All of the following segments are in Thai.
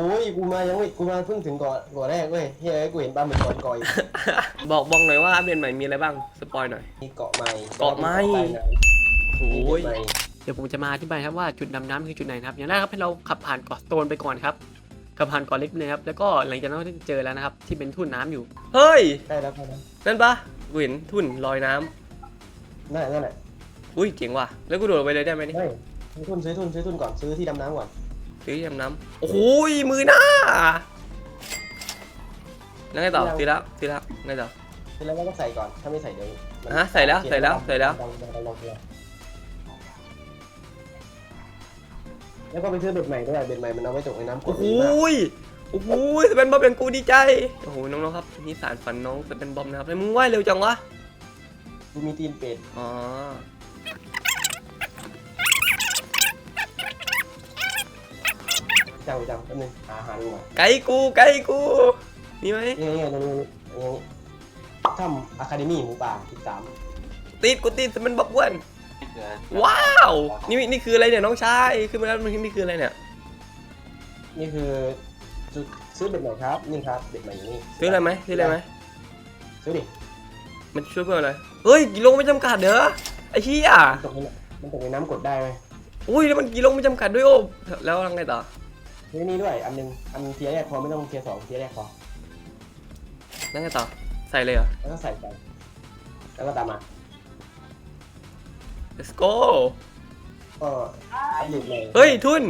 โอ้ยกูมายังไม่กูมาเพิ่งถึงก่อนก่อนแรกเว้ยเฮ้ยกูเห็นปลาหมึกก่อนก่อยบอกบอกหน่อยว่าอัปเดตใหม่มีอะไรบ้างสปอยหน่อย มีเกาะใหม่เกาะใหม่ โอ้โอ้ยยเดี๋ยวผมจะมาอธิบายครับว่าจุดดำน้ำคือจุดไหนนะครับ อย่างแรกครับให้เราขับผ่านเกาะสโตนไปก่อนครับขับผ่านเกาะเล็กเลยครับแล้วก็หลังจากนั้นก็จะเจอแล้วนะครับ ที่เป็นทุ่นน้ำอยู่ เฮ้ยได้แล้วได้แล้วนั่นปะกูเห็นทุ่นลอยน้ำนั่นแหละนั่นแหละอุ้ยเจ๋งว่ะแล้วกูโดดลงไปเลยได้ไหมนี่เฮ้ยซื้อทุนซื้อทุนซื้อทุนก่อนซื้อที่ดำน้ำก่อน ซื้อยำน้ำโอ้โหยมือหน้าแล้วไงต่อตีแล้วตีแล้วไงต่อซื้อแล้วก็ใส่ก่อน ถ้าไม่ใส่เดี๋ยวมันฮะใส่แล้วใส่แล้วใส่แล้วดำดำดำดำดำแล้วก็ไปซื้อเบ็ดใหม่ด้วยเบ็ดใหม่มันเอาไว้ตกในน้ำกโอ้ดโหดีมากยโอ้โหยสเปนบอมเป็นกูดีใจ โอ้โห น้องๆครับนี่สารฝันน้องสเปนบอมนะครับแล้วมึงว่ายเร็วจังวะ กูมีตีนเป็ด อ๋อ จังจังแป๊บนึงหาอาหารดูก่อนไกด์กูไกด์กูมีไหมนี่นี่ตรงนี้ตรงนี้ทำอะคาเดมี่หมูป่าที่สามติดกูติดสเปนบอมอ้วนว้าวนี่นี่คืออะไรเนี่ยน้องชายคือมันมันนี่คืออะไรเนี่ยนี่คือจุดซื้อเบ็ดใหม่ครับนี่ครับเบ็ดใหม่อยู่นี่ซื้ออะไรไหมซื้ออะไรไหมซื้อดิมันช่วยเพื่ออะไรเฮ้ยกิโลไม่จำกัดเด้อไอ้เหี้ยมันตกในมันตกในน้ำกดได้ไหมอุ้ยแล้วมันกิโลไม่จำกัดด้วยโอ้แล้วยังไงต่อ นี่นี่ด้วย อันหนึง อันเทียร์แรกพอไม่ต้องเทียร์สองเทียร์แรกพอแล้วไงต่อ ใส่เลยเหรอ แล้วก็ใส่ไป แล้วก็ตามมา let's go ก็อัปเดตเลยเฮ้ย ทุน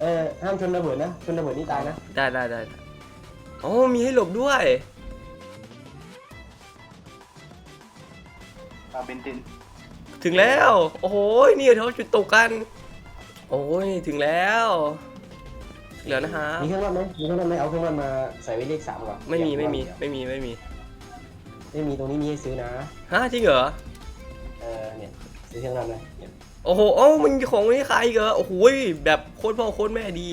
เออห้ามชนระเบิดนะ ชนระเบิดนี่ตายนะ ได้ได้ได้ได้โอ้มีให้หลบด้วยปลาเบนติน ถึงแล้ว โอ้โห นี่เขาจุดตกกัน โอ้ยถึงแล้วถึงแล้วนะครับมีเครื่องรอดไหมมีเครื่องรอดไหมเอาเครื่องรอดมาใส่ไว้เลขสามก่อนไม่มีไม่มีเดี๋ยวไม่มีไม่มีไม่มีตรงนี้มีให้ซื้อนะฮะจริงเหรอ เออเนี่ยซื้อเครื่องรอดไหมเนี่ยโอ้โหเอ้ามันของนี่ขายอีกเหรอโอ้โหแบบโคตรพ่อโคตรแม่ดี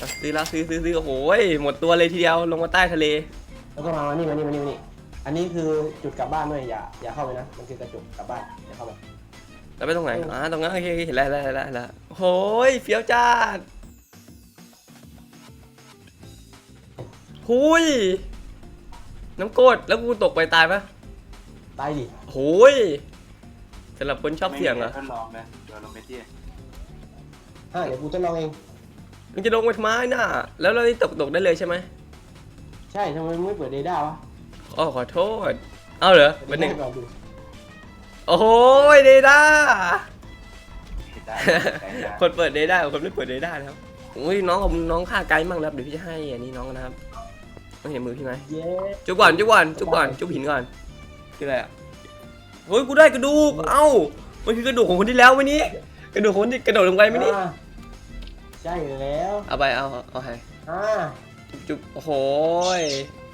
อะซื้อแล้วซื้อซื้อซื้อโอ้โหหมดตัวเลยทีเดียวลงมาใต้ทะเล แล้วก็มามานี่มานี่มานี่มานี่อันนี้คือจุดกลับบ้านด้วยอย่าอย่าเข้าไปนะมันคือกระจกกลับบ้านอย่าเข้าไป แล้วไปตรงไหนอ่าตรงนั้นโอเคโอเคเห็นแล้วเห็นแล้วเห็นแล้วเห็นแล้วโอ้ยเฟี้ยวจ้าดหุยน้ำกรดแล้วกูตกไปตายปะตายดิโหยสำหรับคนชอบเสี่ยงเหรอไม่มีใคทดลองนะเดี๋ยวลงไปที่อะเดี๋ยวกูจะลองเอง มึงจะลงไปทำไมน่ะ แล้วเราได้ตกตกได้เลยใช่ไหมใช่ทำไมมึงไม่เปิดเดด้าวะอ๋อขอโทษ เอาเหรอเป็นหนึ่งก่อนดู โอ้โหเดด้าได้ได้ได้คนเปิดเดด้ากับคนไม่เปิดเดด้านะครับอุ้ยน้องกับน้องฆ่าไกด์มั่งนะครับเดี๋ยวพี่จะให้อันนี้น้องนะครับต้องเห็นมือพี่ไหมเย้จุบก่อนจุบก่อนจุบก่อนจุบหินก่อนคืออะไรอะเฮ้ยกูได้กระดูกเอ้ามันคือกระดูกของคนที่แล้วไหมนี่กระดูกของคนที่กระโดดลงไปไหมนี่อ่าใช่แล้วเอาไปเอาเอาให้อ่าจุบโอ้โหย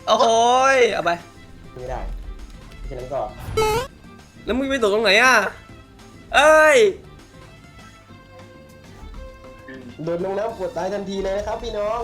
โอ้โหยเอาไปไม่ได้ฉะนั้นก็ แล้วมึงไปตกตรงไหนอะ เอ้ย โดดลงน้ำปวดตายทันทีเลยนะครับพี่น้อง